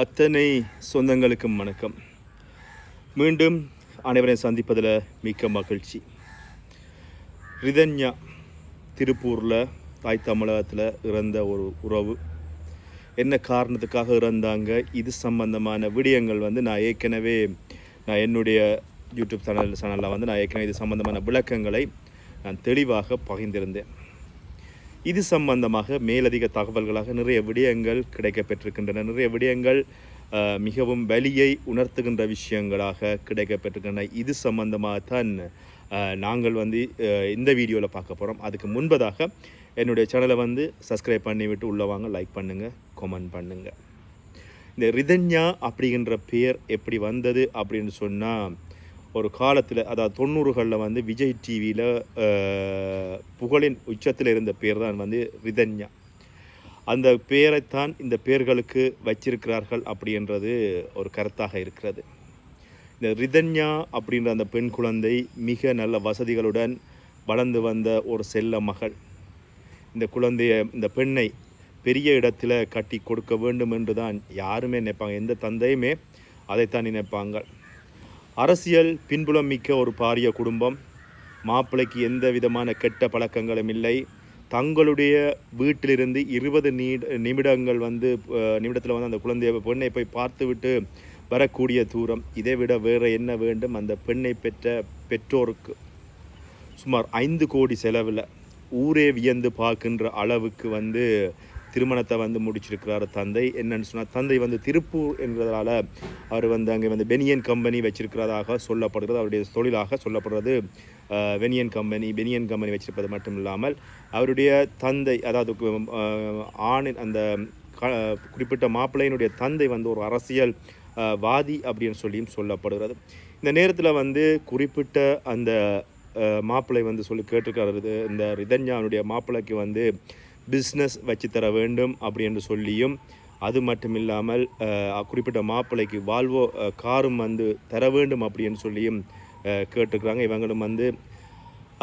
அத்தனை சொந்தங்களுக்கும் வணக்கம். மீண்டும் அனைவரையும் சந்திப்பதில் மிக்க மகிழ்ச்சி. ரிதன்யா திருப்பூரில் தாய் தமிழகத்தில் இறந்த ஒரு உறவு. என்ன காரணத்துக்காக இறந்தாங்க? இது சம்பந்தமான விடயங்கள் வந்து நான் ஏற்கனவே நான் என்னுடைய யூடியூப் சேனல் சேனலில் வந்து நான் ஏற்கனவே இது சம்பந்தமான விளக்கங்களை நான் தெளிவாக பகிர்ந்திருந்தேன். இது சம்பந்தமாக மேலதிக தகவல்களாக நிறைய விடயங்கள் கிடைக்கப்பெற்றிருக்கின்றன. நிறைய விடயங்கள் மிகவும் வலியை உணர்த்துகின்ற விஷயங்களாக கிடைக்கப்பெற்றிருக்கின்றன. இது சம்பந்தமாக தான் நாங்கள் வந்து இந்த வீடியோவில் பார்க்க போகிறோம் அதுக்கு முன்பதாக என்னுடைய சேனலை வந்து சப்ஸ்கிரைப் பண்ணிவிட்டு உள்ளே வாங்க லைக் பண்ணுங்கள் கமெண்ட் பண்ணுங்கள் இந்த ரிதன்யா அப்படிங்கிற பேர் எப்படி வந்தது அப்படின்னு சொன்னால் ஒரு காலத்தில் அதாவது தொண்ணூறுகளில் வந்து விஜய் டிவியில் புகழின் உச்சத்தில் இருந்த பேர் தான் வந்து ரிதன்யா. அந்த பேரைத்தான் இந்த பேர்களுக்கு வச்சிருக்கிறார்கள் அப்படின்றது ஒரு கருத்தாக இருக்கிறது. இந்த ரிதன்யா அப்படின்ற அந்த பெண் குழந்தை மிக நல்ல வசதிகளுடன் வளர்ந்து வந்த ஒரு செல்ல மகள். இந்த குழந்தைய இந்த பெண்ணை பெரிய இடத்துல கட்டி கொடுக்க வேண்டும் என்று தான் யாருமே நினைப்பாங்க. எந்த தந்தையுமே அதைத்தான் நினைப்பாங்க. அரசியல் பின்புலம் மிக்க ஒரு பாரிய குடும்பம். மாப்பிள்ளைக்கு எந்த விதமான கெட்ட பழக்கங்களும் இல்லை. தங்களுடைய வீட்டிலிருந்து இருபது நீட நிமிடங்கள் வந்து நிமிடத்தில் வந்து அந்த குழந்தைய பெண்ணை போய் பார்த்துவிட்டு வரக்கூடிய தூரம். இதை விட வேறு என்ன வேண்டும்? அந்த பெண்ணை பெற்ற பெற்றோருக்கு சுமார் ஐந்து கோடி செலவில் ஊரே வியந்து பார்க்கின்ற அளவுக்கு வந்து திருமணத்தை வந்து முடிச்சிருக்கிறார் தந்தை. என்னன்னு சொன்னால் தந்தை வந்து திருப்பூர் என்கிறதால அவர் வந்து அங்கே வந்து பெனியன் கம்பெனி வச்சிருக்கிறதாக சொல்லப்படுகிறது. அவருடைய தொழிலாக சொல்லப்படுறது வெனியன் கம்பெனி பெனியன் கம்பெனி வச்சிருப்பது மட்டும் இல்லாமல் அவருடைய தந்தை அதாவது ஆணின் அந்த க குறிப்பிட்ட மாப்பிள்ளையினுடைய தந்தை வந்து ஒரு அரசியல் வாதி அப்படின்னு சொல்லியும் சொல்லப்படுகிறது. இந்த நேரத்தில் வந்து குறிப்பிட்ட அந்த மாப்பிள்ளை வந்து சொல்லி கேட்டிருக்காரு இந்த ரிதன்யாவுடைய மாப்பிள்ளைக்கு வந்து பிஸ்னஸ் வச்சு தர வேண்டும் அப்படி என்று சொல்லியும் அது மட்டும் இல்லாமல் குறிப்பிட்ட மாப்பிள்ளைக்கு வால்வோ காரும் வந்து தர வேண்டும் அப்படின்னு சொல்லியும் கேட்டுக்கிறாங்க கேட்டிருக்கிறாங்க. இவங்களும் வந்து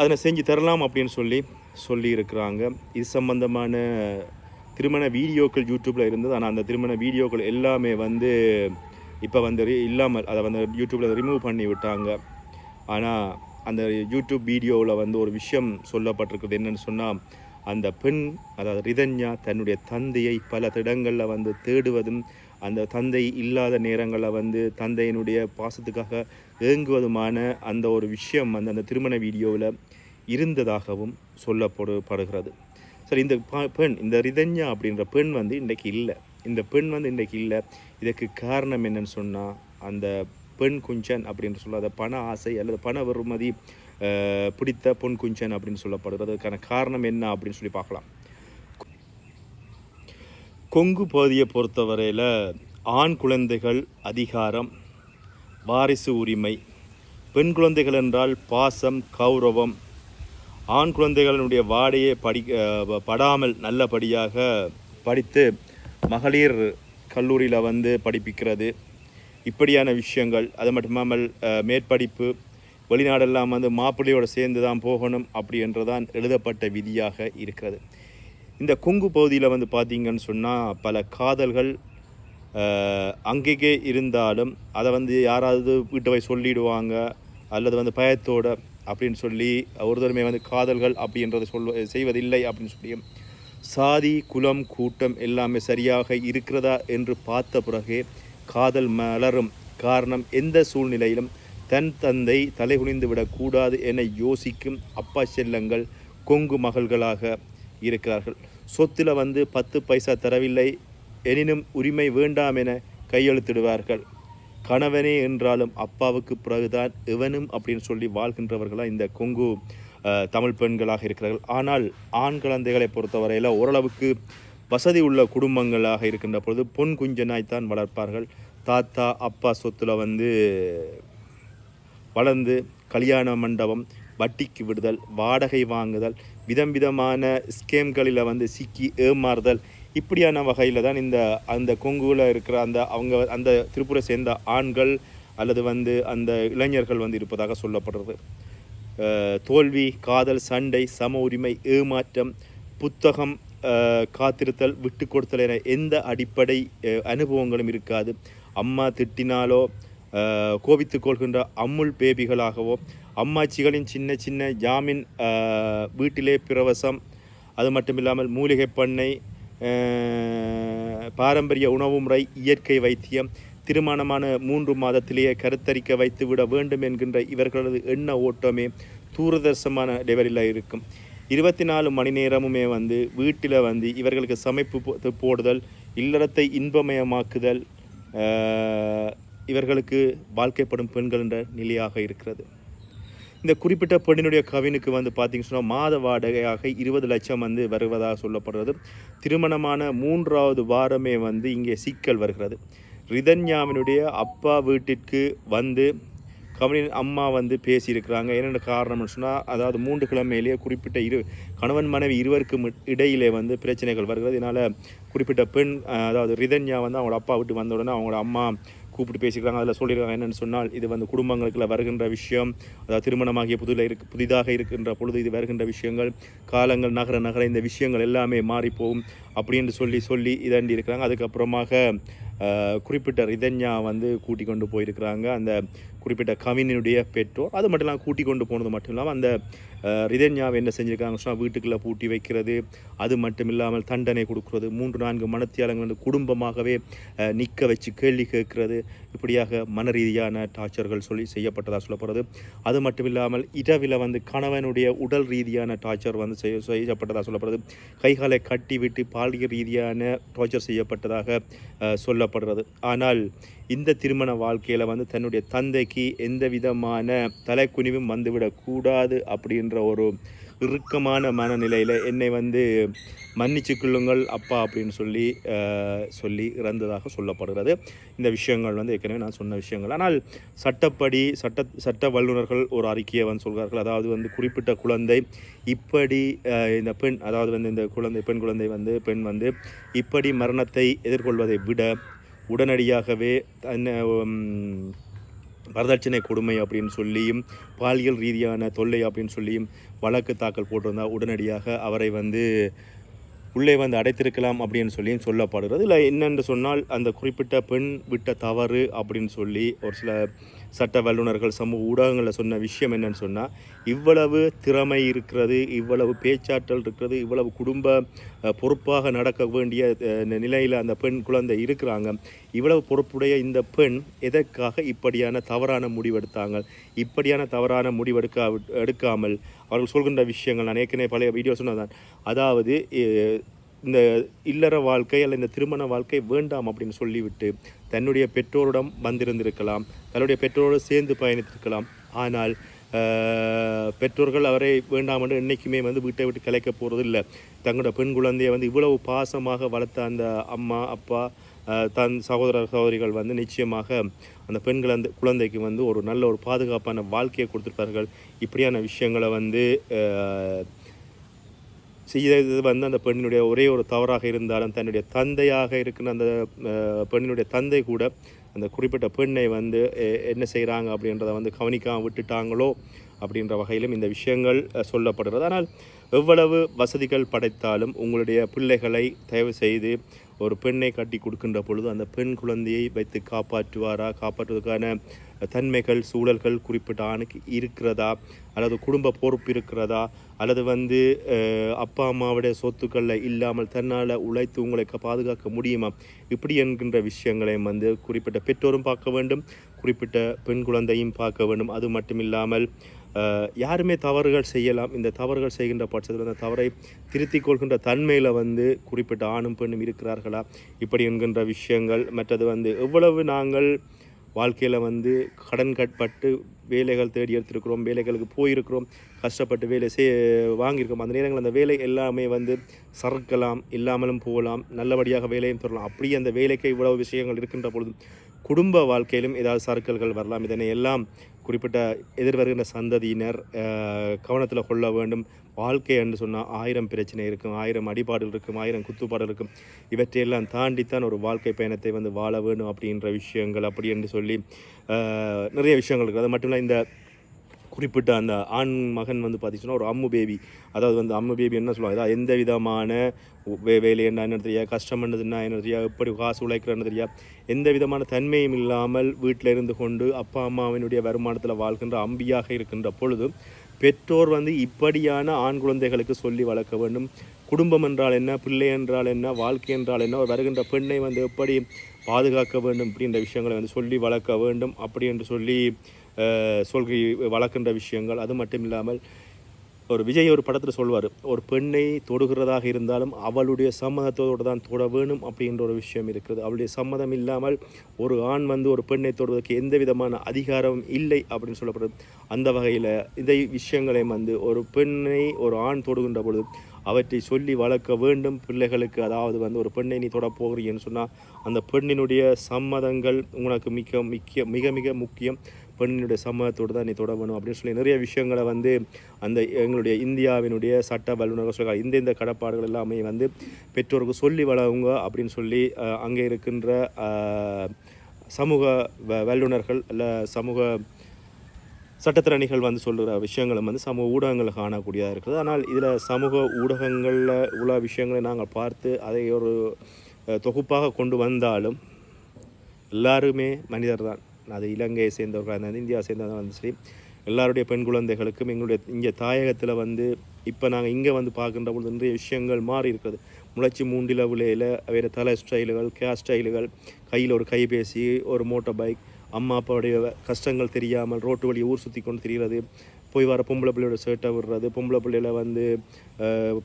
அதனை செஞ்சு தரலாம் அப்படின்னு சொல்லி சொல்லியிருக்கிறாங்க. இது சம்பந்தமான திருமண வீடியோக்கள் யூடியூப்பில் இருந்தது. ஆனால் அந்த திருமண வீடியோக்கள் எல்லாமே வந்து இப்போ வந்து இல்லாமல் அதை வந்து யூடியூப்பில் ரிமூவ் பண்ணி விட்டாங்க. ஆனால் அந்த யூடியூப் வீடியோவில் வந்து ஒரு விஷயம் சொல்லப்பட்டிருக்குது. என்னன்னு சொன்னால் அந்த பெண் அதாவது ரிதன்யா தன்னுடைய தந்தையை பல இடங்களில் வந்து தேடுவதும் அந்த தந்தை இல்லாத நேரங்களில் வந்து தந்தையினுடைய பாசத்துக்காக ஏங்குவதுமான அந்த ஒரு விஷயம் வந்து அந்த திருமண வீடியோவில் இருந்ததாகவும் சொல்லப்படுகிறது. சரி இந்த ப- பெண் இந்த ரிதன்யா அப்படின்ற பெண் வந்து இன்றைக்கு இல்லை. இந்த பெண் வந்து இன்றைக்கு இல்லை. இதற்கு காரணம் என்னன்னு சொன்னால் அந்த பெண் குஞ்சன் அப்படின்னு சொல்லாத பண ஆசை அல்லது பண வெறுமதி பிடித்த பொன் குஞ்சன் அப்படின்னு சொல்லப்படுகிறது அதுக்கான காரணம் என்ன அப்படின்னு சொல்லி பார்க்கலாம். கொங்கு பகுதியை பொறுத்தவரையில் ஆண் குழந்தைகள் அதிகாரம் வாரிசு உரிமை பெண் குழந்தைகள் என்றால் பாசம் கௌரவம். ஆண் குழந்தைகளினுடைய வாடையை படி படாமல் நல்லபடியாக படித்து மகளிர் கல்லூரியில் வந்து படிப்பிக்கிறது. இப்படியான விஷயங்கள் அது மட்டும் இல்லாமல் மேற்படிப்பு வெளிநாடெல்லாம் வந்து மாப்பிள்ளையோடு சேர்ந்து தான் போகணும் அப்படி என்றுதான் எழுதப்பட்ட விதியாக இருக்கிறது. இந்த கொங்கு பகுதியில் வந்து பார்த்தீங்கன்னு சொன்னால் பல காதல்கள் அங்கேயே இருந்தாலும் அதை வந்து யாராவது வீட்டை போய் சொல்லிடுவாங்க அல்லது வந்து பயத்தோட அப்படின்னு சொல்லி ஒருத்தருமே வந்து காதல்கள் அப்படின்றத சொல் செய்வதில்லை அப்படின்னு சொல்லியும் சாதி குலம் கூட்டம் எல்லாமே சரியாக இருக்கிறதா என்று பார்த்த பிறகே காதல் மலரும் காரணம் எந்த சூழ்நிலையிலும் தன் தந்தை தலைகுனிந்து விடக்கூடாது என யோசிக்கும் அப்பா செல்லங்கள் கொங்கு மகள்களாக இருக்கிறார்கள். சொத்தில் வந்து பத்து பைசா தரவில்லை எனினும் உரிமை வேண்டாம் என கையெழுத்திடுவார்கள். கணவனே என்றாலும் அப்பாவுக்கு பிறகுதான் இவனும் அப்படின்னு சொல்லி வாழ்கின்றவர்களாக இந்த கொங்கு தமிழ் பெண்களாக இருக்கிறார்கள். ஆனால் ஆண் குழந்தைகளை பொறுத்தவரையில் ஓரளவுக்கு வசதி உள்ள குடும்பங்களாக இருக்கின்ற பொழுது பொன் குஞ்சனாய்த்தான் வளர்ப்பார்கள். தாத்தா அப்பா சொத்தில் வந்து வளர்ந்து கல்யாண மண்டபம் வட்டிக்கு விடுதல் வாடகை வாங்குதல் விதம் விதமான ஸ்கேம்களில் வந்து சிக்கி ஏமாறுதல். இப்படியான வகையில் தான் இந்த அந்த கொங்குவில் இருக்கிற அந்த அவங்க அந்த திருப்பூரை சேர்ந்த ஆண்கள் அல்லது வந்து அந்த இளைஞர்கள் வந்து இருப்பதாக சொல்லப்படுறது. தோல்வி காதல் சண்டை சம உரிமை ஏமாற்றம் புத்தகம் காத்திருத்தல் விட்டு கொடுத்தல் என எந்த அடிப்படை அனுபவங்களும் இருக்காது. அம்மா திட்டினாலோ கோபித்து கொள்கின்ற அம்முள் பேபிகளாகவோ அம்மாச்சிகளின் சின்ன சின்ன ஜாமீன் வீட்டிலே பிரவசம் அது மட்டும் இல்லாமல் மூலிகை பண்ணை பாரம்பரிய உணவு முறை இயற்கை வைத்தியம் திருமணமான மூன்று மாதத்திலேயே கருத்தரிக்க வைத்து விட வேண்டும் என்கின்ற இவர்களது எண்ண ஓட்டமே தூரதர்சமான லெவலில் இருக்கும். இருபத்தி நாலு மணி நேரமுமே வந்து வீட்டில் வந்து இவர்களுக்கு சமைப்பு போடுதல் இல்லறத்தை இன்பமயமாக்குதல் இவர்களுக்கு வாழ்க்கைப்படும் பெண்கள் என்ற நிலையாக இருக்கிறது. இந்த குறிப்பிட்ட பெண்ணினுடைய கவினுக்கு வந்து பார்த்தீங்கன்னு சொன்னால் மாத வாடகையாக இருபது லட்சம் வந்து வருவதாக சொல்லப்படுறது திருமணமான மூன்றாவது வாரமே வந்து இங்கே சிக்கல் வருகிறது. ரிதன்யாவினுடைய அப்பா வீட்டிற்கு வந்து கவினின் அம்மா வந்து பேசியிருக்கிறாங்க. என்னென்ன காரணம்னு சொன்னால் அதாவது மூன்று கிழமையிலேயே குறிப்பிட்ட இரு கணவன் மனைவி இருவருக்கும் இடையிலே வந்து பிரச்சனைகள் வருகிறது. இதனால் குறிப்பிட்ட பெண் அதாவது ரிதன்யா வந்து அவங்களோட அப்பா விட்டு வந்த உடனே அவங்களோட அம்மா கூப்பிட்டு பேசிக்கிறாங்க அதில் சொல்லியிருக்காங்க என்னென்னு சொன்னால் இது வந்து குடும்பங்களுக்குள்ள வருகின்ற விஷயம் அதாவது திருமணமாகிய புதில் இருக்கு புதிதாக இருக்கின்ற பொழுது இது வருகின்ற விஷயங்கள் காலங்கள் நகர நகர இந்த விஷயங்கள் எல்லாமே மாறிப்போகும் அப்படின்னு சொல்லி சொல்லி இதண்டி இருக்கிறாங்க. அதுக்கப்புறமாக குறிப்பிட்ட ரிதன்யா வந்து கூட்டி கொண்டு போயிருக்கிறாங்க. அந்த குறிப்பிட்ட கவினுடைய பெற்றோர் அது மட்டும் இல்லாமல் கூட்டி கொண்டு போனது மட்டும் இல்லாமல் அந்த ரிதன்யாவை என்ன செஞ்சுருக்காங்க சொன்னால் வீட்டுக்குள்ளே பூட்டி வைக்கிறது அது மட்டும் இல்லாமல் தண்டனை கொடுக்குறது மூன்று நான்கு மனத்தியாளங்கள் குடும்பமாகவே நிற்க வச்சு கேள்வி கேட்கறது இப்படியாக மன ரீதியான டார்ச்சர்கள் சொல்லி செய்யப்பட்டதாக சொல்லப்படுறது. அது மட்டும் இல்லாமல் இரவில் வந்து கணவனுடைய உடல் ரீதியான டார்ச்சர் வந்து செய்ய செய்யப்பட்டதாக சொல்லப்படுறது. கைகாலை கட்டி விட்டு பாலியல் ரீதியான டார்ச்சர் செய்யப்பட்டதாக சொல்லப்படுறது. ஆனால் இந்த திருமண வாழ்க்கையில் வந்து தன்னுடைய தந்தைக்கு எந்த விதமான தலைக்குனிவும் வந்துவிடக்கூடாது அப்படின்ற ஒரு இறுக்கமான மனநிலையில் என்னை வந்து மன்னிச்சு கொள்ளுங்கள் அப்பா அப்படின்னு சொல்லி சொல்லி இறந்ததாக சொல்லப்படுகிறது. இந்த விஷயங்கள் வந்து ஏற்கனவே நான் சொன்ன விஷயங்கள். ஆனால் சட்டப்படி சட்ட சட்ட வல்லுநர்கள் ஒரு அறிக்கையை வந்து சொல்கிறார்கள். அதாவது வந்து குறிப்பிட்ட குழந்தை இப்படி இந்த பெண் அதாவது வந்து இந்த குழந்தை பெண் குழந்தை வந்து பெண் வந்து இப்படி மரணத்தை எதிர்கொள்வதை விட உடனடியாகவே தன்னை வரதட்சணை கொடுமை அப்படின்னு சொல்லியும் பாலியல் ரீதியான தொல்லை அப்படின்னு சொல்லியும் வழக்கு தாக்கல் போட்டிருந்தால் உடனடியாக அவரை வந்து உள்ளே வந்து அடைத்திருக்கலாம் அப்படின்னு சொல்லியும் சொல்லப்படுகிறது. இல்லை என்னென்று சொன்னால் அந்த குறிப்பிட்ட பெண் விட்ட தவறு அப்படின்னு சொல்லி ஒரு சில சட்ட வல்லுநர்கள் சமூக ஊடகங்களில் சொன்ன விஷயம் என்னன்னு சொன்னால் இவ்வளவு திறமை இருக்கிறது இவ்வளவு பேச்சாற்றல் இருக்கிறது இவ்வளவு குடும்ப பொறுப்பாக நடக்க வேண்டிய நிலையில் அந்த பெண் குழந்தை இருக்கிறாங்க. இவ்வளவு பொறுப்புடைய இந்த பெண் எதற்காக இப்படியான தவறான முடிவெடுத்தாங்க இப்படியான தவறான முடிவெடுக்கா எடுக்காமல் அவர்கள் சொல்கின்ற விஷயங்கள் நான் ஏற்கனவே பழைய வீடியோ சொன்னதான் அதாவது இந்த இல்லற வாழ்க்கை அல்ல இந்த திருமண வாழ்க்கை வேண்டாம் அப்படின்னு சொல்லிவிட்டு தன்னுடைய பெற்றோரிடம் வந்திருந்திருக்கலாம் தன்னுடைய பெற்றோரோடு சேர்ந்து பயணித்திருக்கலாம். ஆனால் பெற்றோர்கள் அவரை வேண்டாம் என்று என்றைக்குமே வந்து வீட்டை விட்டு கலைக்க போகிறது இல்லை தங்களோட பெண் குழந்தையை வந்து இவ்வளவு பாசமாக வளர்த்த அந்த அம்மா அப்பா தன் சகோதர சகோதரிகள் வந்து நிச்சயமாக அந்த பெண் குழந்தை குழந்தைக்கு வந்து ஒரு நல்ல ஒரு பாதுகாப்பான வாழ்க்கையை கொடுத்துருப்பார்கள். இப்படியான விஷயங்களை வந்து செய்தது வந்து அந்த பெண்ணினுடைய ஒரே ஒரு தவறாக இருந்தாலும் தன்னுடைய தந்தையாக இருக்கிற அந்த பெண்ணினுடைய தந்தை கூட அந்த குறிப்பிட்ட பெண்ணை வந்து என்ன செய்கிறாங்க அப்படின்றத வந்து கவனிக்காமல் விட்டுட்டாங்களோ அப்படின்ற வகையிலும் இந்த விஷயங்கள் சொல்லப்படுகிறது. ஆனால் எவ்வளவு வசதிகள் படைத்தாலும் உங்களுடைய பிள்ளைகளை தயவு செய்து ஒரு பெண்ணை கட்டி கொடுக்கின்ற பொழுது அந்த பெண் குழந்தையை வைத்து காப்பாற்றுவாரா? காப்பாற்றுவதற்கான தன்மைகள் சூழல்கள் குறிப்பிட்ட ஆணுக்கு இருக்கிறதா? அல்லது குடும்ப பொறுப்பு இருக்கிறதா? அல்லது வந்து அப்பா அம்மாவுடைய சொத்துக்களில் இல்லாமல் தன்னால் உழைத்து உங்களை பாதுகாக்க முடியுமா? இப்படி என்கின்ற விஷயங்களையும் வந்து குறிப்பிட்ட பெற்றோரும் பார்க்க வேண்டும் குறிப்பிட்ட பெண் குழந்தையும் பார்க்க வேண்டும். அது மட்டும் இல்லாமல் யாருமே தவறுகள் செய்யலாம். இந்த தவறுகள் செய்கின்ற பட்சத்தில் அந்த தவறை திருத்திக் கொள்கின்ற தன்மையில் வந்து குறிப்பிட்ட ஆணும் பெண்ணும் இருக்கிறார்களா? இப்படி என்கின்ற விஷயங்கள் மற்றது வந்து எவ்வளவு நாங்கள் வாழ்க்கையில் வந்து கடன் கட்பட்டு வேலைகள் தேடி எடுத்திருக்கிறோம் வேலைகளுக்கு போயிருக்கிறோம் கஷ்டப்பட்டு வேலை செய் வாங்கியிருக்கோம் அந்த நேரங்கள் அந்த வேலை எல்லாமே வந்து சறுக்கலாம் இல்லாமலும் போகலாம் நல்லபடியாக வேலையும் பெறலாம். அப்படியே அந்த வேலைக்கு இவ்வளவு விஷயங்கள் இருக்கின்ற பொழுது குடும்ப வாழ்க்கையிலும் ஏதாவது சறுக்கல்கள் வரலாம். இதனை எல்லாம் குறிப்பிட்ட எதிர்வருகின்ற சந்ததியினர் கவனத்தில் கொள்ள வேண்டும். வாழ்க்கை என்று சொன்னால் ஆயிரம் பிரச்சனை இருக்கும் ஆயிரம் அடிபாடுகள் இருக்கும் ஆயிரம் குத்துப்பாடுகள் இருக்கும். இவற்றையெல்லாம் தாண்டித்தான் ஒரு வாழ்க்கை பயணத்தை வந்து வாழ வேண்டும் அப்படின்ற விஷயங்கள் அப்படி என்று சொல்லி நிறைய விஷயங்கள் இருக்குது. அது மட்டும் இல்லை இந்த குறிப்பிட்ட அந்த ஆண் மகன் வந்து பார்த்திங்கன்னா ஒரு அம்மு பேபி அதாவது வந்து அம்மு பேபி என்ன சொல்லுவாங்க? அதாவது எந்த விதமான வே வேலை என்ன என்ன தெரியா? கஷ்டம் என்னதுன்னா என்ன தெரியா? எப்படி காசு உழைக்கிறன்னு தெரியா? எந்த விதமான தன்மையும் இல்லாமல் வீட்டில் இருந்து கொண்டு அப்பா அம்மாவினுடைய வருமானத்தில் வாழ்கின்ற அம்பியாக இருக்கின்ற பொழுது பெற்றோர் வந்து இப்படியான ஆண் குழந்தைகளுக்கு சொல்லி வளர்க்க வேண்டும். குடும்பம் என்றால் என்ன? பிள்ளை என்றால் என்ன? வாழ்க்கை என்றால் என்ன? ஒரு வருகின்ற பெண்ணை வந்து எப்படி பாதுகாக்க வேண்டும்? அப்படின்ற விஷயங்களை வந்து சொல்லி வளர்க்க வேண்டும். அப்படி என்று சொல்லி சொல்கை வளர்க்கின்ற விஷயங்கள் அது மட்டும் இல்லாமல் ஒரு விஜய் ஒரு படத்தில் சொல்வார் ஒரு பெண்ணை தொடுகிறதாக இருந்தாலும் அவளுடைய சம்மதத்தோடு தான் தொட வேணும் அப்படின்ற ஒரு விஷயம் இருக்குது அவளுடைய சம்மதம் இல்லாமல் ஒரு ஆண் வந்து ஒரு பெண்ணை தொடுவதற்கு எந்த விதமான அதிகாரமும் இல்லை அப்படின்னு சொல்லப்படுது. அந்த வகையில் இதை விஷயங்களை வந்து ஒரு பெண்ணை ஒரு ஆண் தொடுகின்ற பொழுது அவற்றை சொல்லி வளர்க்க வேண்டும். பிள்ளைகளுக்கு அதாவது வந்து ஒரு பெண்ணை நீ தொட போகிறீங்கன்னு சொன்னால் அந்த பெண்ணினுடைய சம்மதங்கள் உனக்கு மிக மிக்க மிக மிக முக்கியம். பெண்ணினுடைய சமூகத்தோடு தான் நீ தொடரணும் அப்படின்னு சொல்லி நிறைய விஷயங்களை வந்து அந்த எங்களுடைய இந்தியாவினுடைய சட்ட வல்லுநர்கள் சொல்கிறாங்க இந்த இந்த கடப்பாடுகள் எல்லாமே வந்து பெற்றோருக்கு சொல்லி வளவுங்க அப்படின்னு சொல்லி அங்கே இருக்கின்ற சமூக வ- வல்லுநர்கள் இல்லை சமூக சட்டத்திறனிகள் வந்து சொல்கிற விஷயங்களும் வந்து சமூக ஊடகங்களில் காணக்கூடியதாக இருக்குது. ஆனால் இதில் சமூக ஊடகங்களில் உள்ள விஷயங்களை நாங்கள் பார்த்து அதை ஒரு தொகுப்பாக கொண்டு வந்தாலும் எல்லாருமே மனிதர் தான் அது இலங்கையை சேர்ந்தவர்களாக இருந்தாலும் இந்தியாவை சேர்ந்தவங்க வந்து சரி எல்லாருடைய பெண் குழந்தைகளுக்கும் எங்களுடைய இங்கே தாயகத்தில் வந்து இப்போ நாங்கள் இங்கே வந்து பார்க்கின்ற பொழுது நிறைய விஷயங்கள் மாறி இருக்கிறது. முளைச்சி மூண்டில விலையில் வேறு தலை ஸ்டைலுகள் கேஸ் ஸ்டைலுகள் கையில் ஒரு கைபேசி ஒரு மோட்டார் பைக் அம்மா அப்பாவுடைய கஷ்டங்கள் தெரியாமல் ரோட்டு வழி ஊர் சுற்றி கொண்டு திரிகிறது போய் வர பொம்பளை பிள்ளையோட சேட்டை விடுறது பொம்பளை பிள்ளையில வந்து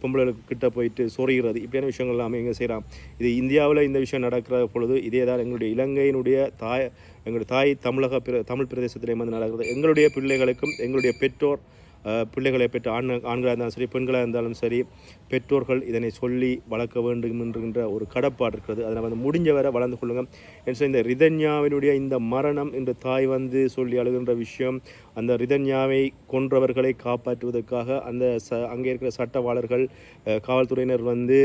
பொம்பளை கிட்ட போயிட்டு சொறிகிறது இப்படியான விஷயங்கள் எல்லாமே இங்கே செய்கிறோம் இது இந்தியாவில் இந்த விஷயம் நடக்கிற பொழுது இதே தான் எங்களுடைய இலங்கையினுடைய தாய் எங்களுடைய தாய் தமிழக பிர தமிழ் பிரதேசத்திலே வந்து நடக்கிறது. எங்களுடைய பிள்ளைகளுக்கும் எங்களுடைய பெற்றோர் பிள்ளைகளை பெற்ற ஆண் ஆண்களாக இருந்தாலும் சரி பெண்களாக இருந்தாலும் சரி பெற்றோர்கள் இதனை சொல்லி வளர்க்க வேண்டும் என்கின்ற ஒரு கடப்பாடு இருக்கிறது. அதை வந்து முடிஞ்ச வரை வளர்ந்து கொள்ளுங்கள் என்று சொல்லி இந்த ரிதன்யாவினுடைய இந்த மரணம் என்று தாய் வந்து சொல்லி அழுகின்ற விஷயம் அந்த ரிதன்யாவை கொன்றவர்களை காப்பாற்றுவதற்காக அந்த ச அங்கே இருக்கிற சட்டவாளர்கள் காவல்துறையினர் வந்து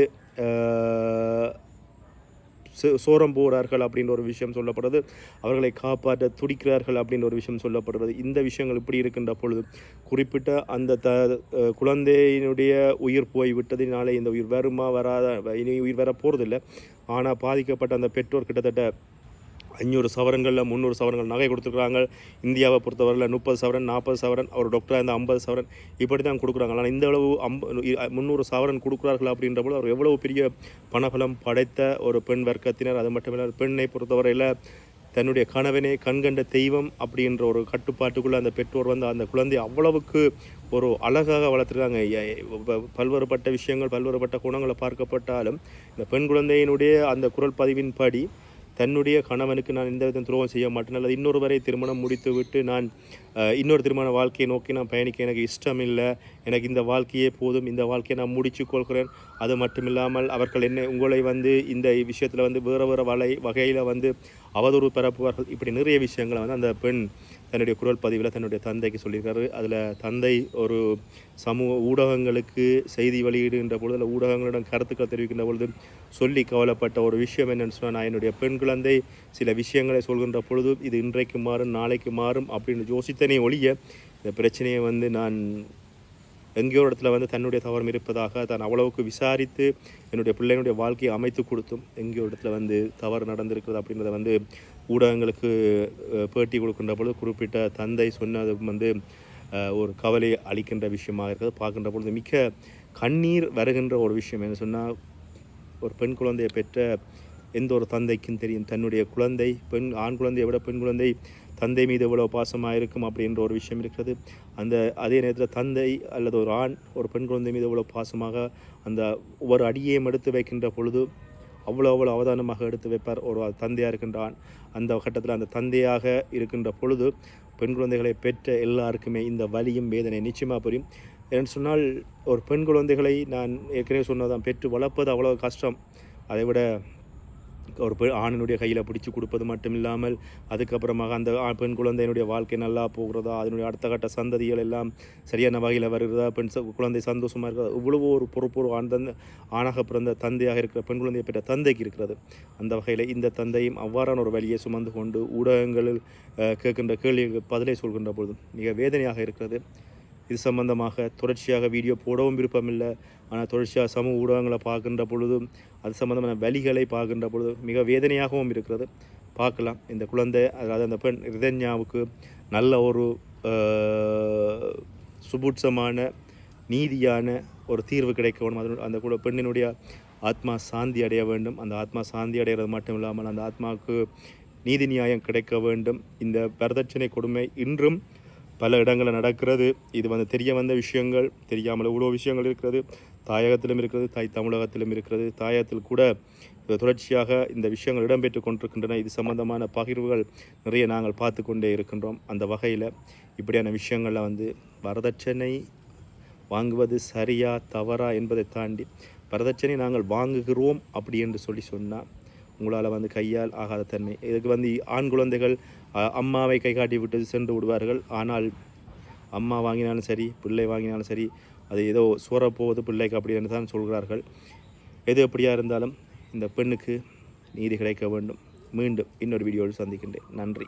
சோரம் போகிறார்கள் அப்படின்ற ஒரு விஷயம் சொல்லப்படுறது அவர்களை காப்பாற்ற துடிக்கிறார்கள் அப்படின்ற ஒரு விஷயம் சொல்லப்படுறது இந்த விஷயங்கள் இப்படி இருக்கின்ற பொழுது குறிப்பிட்ட அந்த த குழந்தையினுடைய உயிர் போய் விட்டதினாலே இந்த உயிர் வருமா வராத இனி உயிர் வர போகிறதில்லை ஆனால் பாதிக்கப்பட்ட அந்த பெற்றோர் கிட்டத்தட்ட அஞ்சூறு சவரங்களில் முந்நூறு சவரங்கள் நகை கொடுத்துருக்காங்க. இந்தியாவை பொறுத்தவரையில் முப்பது சவரன் நாற்பது சவரன் ஒரு டாக்டராக இருந்தால் ஐம்பது சவரன் இப்படி தான் கொடுக்குறாங்க. ஆனால் இந்த அளவு அம்ப முந்நூறு சவரன் கொடுக்குறார்கள் அப்படின்ற போது அவர் எவ்வளவு பெரிய பணபலம் படைத்த ஒரு பெண் வர்க்கத்தினர் அது மட்டும் இல்லாமல் பெண்ணை பொறுத்தவரையில் தன்னுடைய கணவனே கண்கண்ட தெய்வம் அப்படின்ற ஒரு கட்டுப்பாட்டுக்குள்ளே அந்த பெற்றோர் வந்து அந்த குழந்தை அவ்வளவுக்கு ஒரு அழகாக வளர்த்துருக்காங்க. பல்வேறுபட்ட விஷயங்கள் பல்வேறுபட்ட குணங்களை பார்க்கப்பட்டாலும் இந்த பெண் குழந்தையினுடைய அந்த குரல் பதிவின் படி தன்னுடைய கணவனுக்கு நான் எந்த விதம் துரோகம் செய்ய மாட்டேன். அல்லது இன்னொருவரை திருமணம் முடித்து விட்டு நான் இன்னொரு திருமண வாழ்க்கையை நோக்கி நான் பயணிக்க எனக்கு இஷ்டம் இல்லை எனக்கு இந்த வாழ்க்கையே போதும். இந்த வாழ்க்கையை நான் முடிச்சு கொள்கிறேன். அது மட்டும் இல்லாமல் அவர்கள் என்ன உங்களை வந்து இந்த விஷயத்தில் வந்து வேறு வேறு வலை வகையில் வந்து அவதூறு பரப்புவார்கள் இப்படி நிறைய விஷயங்களை வந்து அந்த பெண் தன்னுடைய குரல் பதிவில் தன்னுடைய தந்தைக்கு சொல்லியிருக்காரு. அதில் தந்தை ஒரு சமூக ஊடகங்களுக்கு செய்தி வெளியிடுகின்ற பொழுது அதில் ஊடகங்களிடம் கருத்துக்கள் தெரிவிக்கின்ற பொழுது சொல்லி கவலைப்பட்ட ஒரு விஷயம் என்னன்னு சொன்னால் நான் என்னுடைய பெண் குழந்தை சில விஷயங்களை சொல்கின்ற பொழுது இது இன்றைக்கு மாறும் நாளைக்கு மாறும் அப்படின்னு யோசித்தனே ஒழிய இந்த பிரச்சனையை வந்து நான் எங்கேயோ ஒரு இடத்துல வந்து தன்னுடைய தவறும் இருப்பதாக தான் அவ்வளவுக்கு விசாரித்து என்னுடைய பிள்ளைகளுடைய வாழ்க்கையை அமைத்து கொடுத்தும் எங்கேயோ ஒரு இடத்துல வந்து தவறு நடந்திருக்கிறது அப்படின்றத வந்து ஊடகங்களுக்கு பேட்டி கொடுக்கின்ற பொழுது குறிப்பிட்ட தந்தை சொன்னது வந்து ஒரு கவலை அளிக்கின்ற விஷயமாக இருக்கிறது. பார்க்கின்ற பொழுது மிக்க கண்ணீர் வருகின்ற ஒரு விஷயம் என்ன சொன்னால் ஒரு பெண் குழந்தையை பெற்ற எந்த ஒரு தந்தைக்கும் தெரியும். தன்னுடைய குழந்தை பெண் ஆண் குழந்தையை விட பெண் குழந்தை தந்தை மீது எவ்வளோ பாசமாக இருக்கும் அப்படின்ற ஒரு விஷயம் இருக்கிறது. அந்த அதே நேரத்தில் தந்தை அல்லது ஒரு ஆண் ஒரு பெண் குழந்தை மீது எவ்வளோ பாசமாக அந்த ஒவ்வொரு அடியையும் எடுத்து வைக்கின்ற பொழுது அவ்வளோ அவ்வளோ அவதானமாக எடுத்து வைப்பார் ஒரு தந்தையாக இருக்கின்ற ஆண். அந்த கட்டத்தில் அந்த தந்தையாக இருக்கின்ற பொழுது பெண் குழந்தைகளை பெற்ற எல்லாருக்குமே இந்த வலியும் வேதனை நிச்சயமாக புரியும். ஏன்னு சொன்னால் ஒரு பெண் குழந்தைகளை நான் ஏற்கனவே சொன்னதான் பெற்று வளர்ப்பது அவ்வளோ கஷ்டம். அதை விட ஒரு பெ ஆணினுடைய கையில் பிடிச்சி கொடுப்பது மட்டும் இல்லாமல் அதுக்கப்புறமாக அந்த பெண் குழந்தையினுடைய வாழ்க்கை நல்லா போகிறதா அதனுடைய அடுத்த கட்ட சந்ததிகள் எல்லாம் சரியான வகையில் வருகிறதா பெண் குழந்தை சந்தோஷமாக இருக்கிறதா இவ்வளவோ ஒரு பொறுப்பு ஒரு ஆண் தந்தை ஆணாக பிறந்த தந்தையாக இருக்கிற பெண் குழந்தையை பெற்ற தந்தைக்கு இருக்கிறது. அந்த வகையில் இந்த தந்தையும் அவ்வாறான ஒரு வழியை சுமந்து கொண்டு ஊடகங்களில் கேட்கின்ற கேள்விக்கு பதிலை சொல்கின்ற பொழுது மிக வேதனையாக இருக்கிறது. இது சம்பந்தமாக தொடர்ச்சியாக வீடியோ போடவும் விருப்பமில்லை. ஆனால் தொடர்ச்சியாக சமூக ஊடகங்களை பார்க்கின்ற பொழுதும் அது சம்பந்தமான வழிகளை பார்க்கின்ற பொழுது மிக வேதனையாகவும் இருக்கிறது. பார்க்கலாம். இந்த குழந்தை அதாவது அந்த பெண் ரிதன்யாவுக்கு நல்ல ஒரு சுபூட்சமான நீதியான ஒரு தீர்வு கிடைக்க வேண்டும். அதனு அந்த கூட பெண்ணினுடைய ஆத்மா சாந்தி அடைய வேண்டும். அந்த ஆத்மா சாந்தி அடைகிறது மட்டும் இல்லாமல் அந்த ஆத்மாவுக்கு நீதி நியாயம் கிடைக்க வேண்டும். இந்த வரதட்சணை கொடுமை இன்றும் பல இடங்களில் நடக்கிறது. இது வந்து தெரிய வந்த விஷயங்கள் தெரியாமல் இவ்வளோ விஷயங்கள் இருக்கிறது. தாயகத்திலும் இருக்கிறது தாய் தமிழகத்திலும் இருக்கிறது. தாயகத்தில் கூட தொடர்ச்சியாக இந்த விஷயங்கள் இடம்பெற்று கொண்டிருக்கின்றன. இது சம்பந்தமான பகிர்வுகள் நிறைய நாங்கள் பார்த்து கொண்டே இருக்கின்றோம். அந்த வகையில் இப்படியான விஷயங்களில் வந்து வரதட்சணை வாங்குவது சரியா தவறா என்பதை தாண்டி வரதட்சணை நாங்கள் வாங்குகிறோம் அப்படி என்று சொல்லி சொன்னால் உங்களால் வந்து கையால் ஆகாத தன்மை. இதுக்கு வந்து ஆண் குழந்தைகள் அம்மாவை கை காட்டி விட்டு சென்று விடுவார்கள். ஆனால் அம்மா வாங்கினாலும் சரி பிள்ளை வாங்கினாலும் சரி அது ஏதோ சோறப்போவது பிள்ளைக்கு அப்படி என்று தான் சொல்கிறார்கள். எது எப்படியாக இருந்தாலும் இந்த பெண்ணுக்கு நீதி கிடைக்க வேண்டும். மீண்டும் இன்னொரு வீடியோவில் சந்திக்கின்றேன். நன்றி.